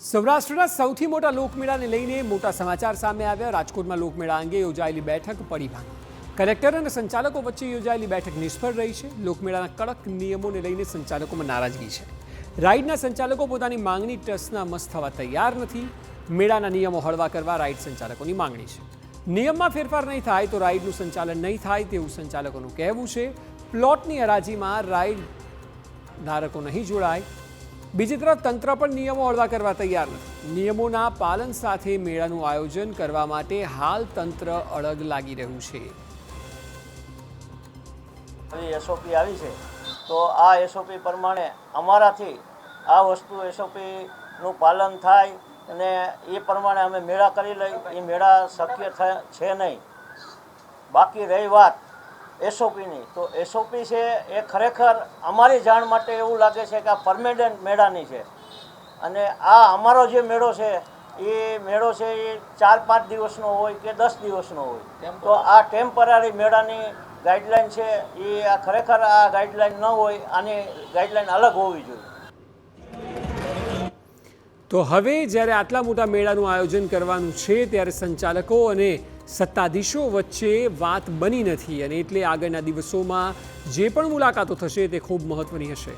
સૌરાષ્ટ્રના સૌથી મોટા લોકમેળાને લઈને મોટા સમાચાર સામે આવ્યા. રાજકોટમાં લોકમેળા અંગે યોજાયેલી બેઠક પડી ભાંગી કલેક્ટર અને સંચાલકો વચ્ચે યોજાયેલી બેઠક નિષ્ફળ રહી છે. લોકમેળાના કડક નિયમોને લઈને સંચાલકોમાં નારાજગી છે. રાઇડના સંચાલકો પોતાની માંગણી ટ્રસ્ટના મસ્ત થવા તૈયાર નથી. મેળાના નિયમો હળવા કરવા રાઇડ સંચાલકોની માંગણી છે. નિયમમાં ફેરફાર નહીં થાય તો રાઇડનું સંચાલન નહીં થાય તેવું સંચાલકોનું કહેવું છે. પ્લોટની હરાજીમાં રાઇડ ધારકો નહીં જોડાય. બીજી તરફ તંત્ર પણ નિયમો હળવા કરવા તૈયાર નથી. નિયમોના પાલન સાથે મેળાનું આયોજન કરવા માટે હાલ તંત્ર અડગ લાગી રહ્યું છે. એસઓપી આવી છે. તો આ એસઓપી પ્રમાણે અમારાથી આ વસ્તુ એસઓપીનું પાલન થાય અને એ પ્રમાણે અમે મેળા કરી લઈ. એ મેળા શક્ય છે નહીં. બાકી રહી વાત એસઓપીની તો એસઓપી છે એ ખરેખર અમારી જાણ માટે એવું લાગે છે કે આ પરમેનન્ટ મેળાની છે. અને આ અમારો જે મેળો છે એ મેળો છે એ ચાર પાંચ દિવસનો હોય કે દસ દિવસનો હોય. તો આ ટેમ્પરરી મેળાની ગાઈડલાઈન છે એ આ ખરેખર આ ગાઈડલાઈન ન હોય આની ગાઈડલાઈન અલગ હોવી જોઈએ. તો હવે જ્યારે આટલા મોટા મેળાનું આયોજન કરવાનું છે ત્યારે સંચાલકો અને સત્તાધીશો વચ્ચે વાત બની નથી અને એટલે આગળના દિવસોમાં જે પણ મુલાકાતો થશે તે ખૂબ મહત્વની હશે.